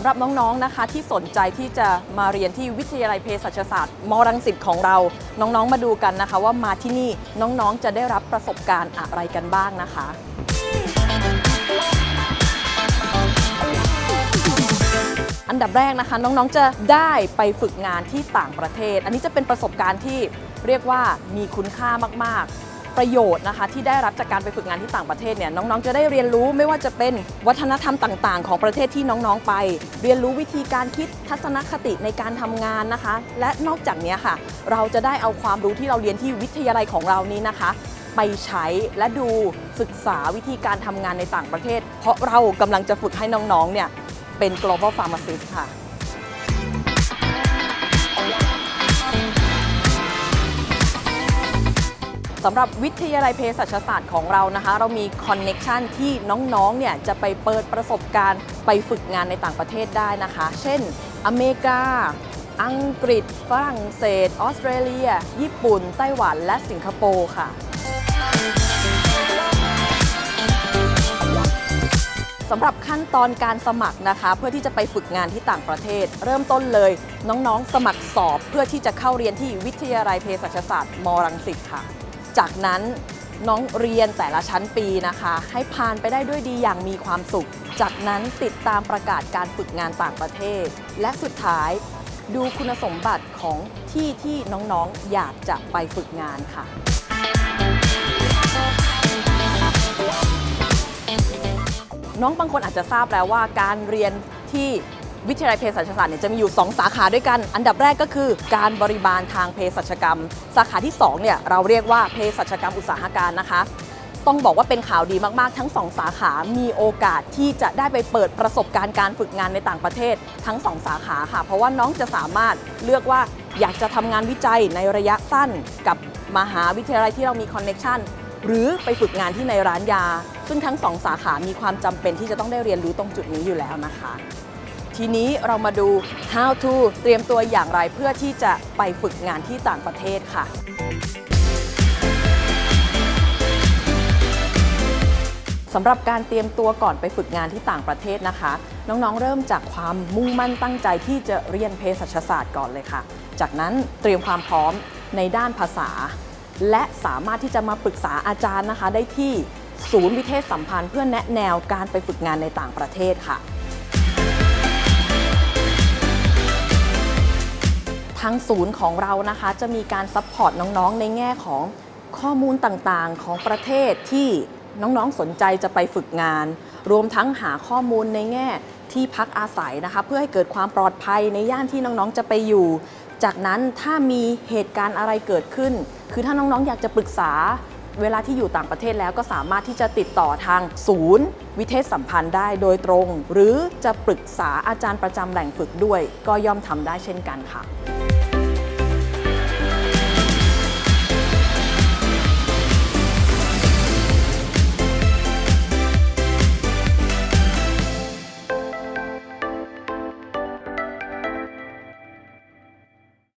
ำหรับน้องๆนะคะที่สนใจที่จะมาเรียนที่วิทยาลัยเภสัชศาสตร์มรังสิตของเรา น้องๆมาดูกันนะคะ ว่ามาที่นี่น้องๆจะได้รับประสบการณ์อะไรกันบ้างนะคะอันดับแรกนะคะน้องๆจะได้ไปฝึกงานที่ต่างประเทศ อันนี้จะเป็นประสบการณ์ที่เรียกว่ามีคุณค่ามากๆ ประโยชน์นะคะ ที่ได้รับจากการไปฝึกงานที่ต่างประเทศเนี่ยน้องๆ จะได้เรียนรู้ไม่ว่าจะเป็นวัฒนธรรมต่างๆ ของประเทศที่น้องๆไป เรียนรู้วิธีการคิดทัศนคติในการทำงานนะคะ และนอกจากนี้ค่ะ เราจะได้เอาความรู้ที่เราเรียนที่วิทยาลัยของเรานี้นะคะ ไปใช้และดูศึกษาวิธีการทำงานในต่างประเทศ เพราะเรากำลังจะฝึกให้น้องๆเนี่ยเป็น global pharmacist ค่ะ สำหรับวิทยาลัยเภสัชศาสตร์ของเรานะคะ เรามีคอนเน็ชันที่น้องๆ เนี่ยจะไปเปิดประสบการณ์ไปฝึกงานในต่างประเทศได้นะคะ เช่น อเมริกา อังกฤษ ฝรั่งเศส ออสเตรเลีย ญี่ปุ่น ไต้หวัน และสิงคโปร์ค่ะสำหรับขั้นตอนการสมัครนะคะ เพื่อที่จะไปฝึกงานที่ต่างประเทศ เริ่มต้นเลยน้องๆ สมัครสอบเพื่อที่จะเข้าเรียนที่วิทยาลัยเภสัชศาสตร์มรังสิตค่ะ จากนั้นน้องเรียนแต่ละชั้นปีนะคะ ให้ผ่านไปได้ด้วยดีอย่างมีความสุข จากนั้นติดตามประกาศการฝึกงานต่างประเทศ และสุดท้ายดูคุณสมบัติของที่ที่น้องๆอยากจะไปฝึกงานค่ะน้องบางคนอาจจะทราบแล้วว่าการเรียนที่ วิทยาลัยเภสัชศาสตร์เนี่ยจะมีอยู่ 2 สาขาด้วยกัน อันดับแรกก็คือการบริบาลทางเภสัชกรรม สาขาที่2เนี่ยเราเรียกว่าเภสัชกรรมอุตสาหการนะคะ ต้องบอกว่าเป็นข่าวดีมากๆ ทั้ง 2 สาขามีโอกาสที่จะได้ไปเปิดประสบการณ์การฝึกงานในต่างประเทศ ทั้ง 2 สาขาค่ะ เพราะว่าน้องจะสามารถเลือกว่าอยากจะทำงานวิจัยในระยะสั้นกับมหาวิทยาลัยที่เรามีคอนเน็ชันหรือไปฝึกงานที่ในร้านยา ซึ่งทั้งสองสาขามีความจำเป็นที่จะต้องได้เรียนรู้ตรงจุดนี้อยู่แล้วนะคะ ทีนี้เรามาดู how to เตรียมตัวอย่างไรเพื่อที่จะไปฝึกงานที่ต่างประเทศค่ะ สำหรับการเตรียมตัวก่อนไปฝึกงานที่ต่างประเทศนะคะ น้องๆ เริ่มจากความมุ่งมั่นตั้งใจที่จะเรียนเภสัชศาสตร์ก่อนเลยค่ะ จากนั้นเตรียมความพร้อมในด้านภาษา และสามารถที่จะมาปรึกษาอาจารย์นะคะ ได้ที่ศูนย์วิเทศสัมพันธ์เพื่อแนะแนวการไปฝึกงานในต่างประเทศค่ะ ทางศูนย์ของเรานะคะจะมีการซัพพอร์ตน้องๆ ในแง่ของข้อมูลต่างๆ ของประเทศที่น้องๆ สนใจจะไปฝึกงาน รวมทั้งหาข้อมูลในแง่ที่พักอาศัยนะคะ เพื่อให้เกิดความปลอดภัยในย่านที่น้องๆ จะไปอยู่ จากนั้นถ้ามีเหตุการณ์อะไรเกิดขึ้น คือถ้าน้องๆ อยากจะปรึกษาเวลาที่อยู่ต่างประเทศแล้วก็สามารถที่จะติดต่อทางศูนย์ วิเทศสัมพันธ์ได้โดยตรง หรือจะปรึกษาอาจารย์ประจำแหล่งฝึกด้วย ก็ย่อมทำได้เช่นกันค่ะ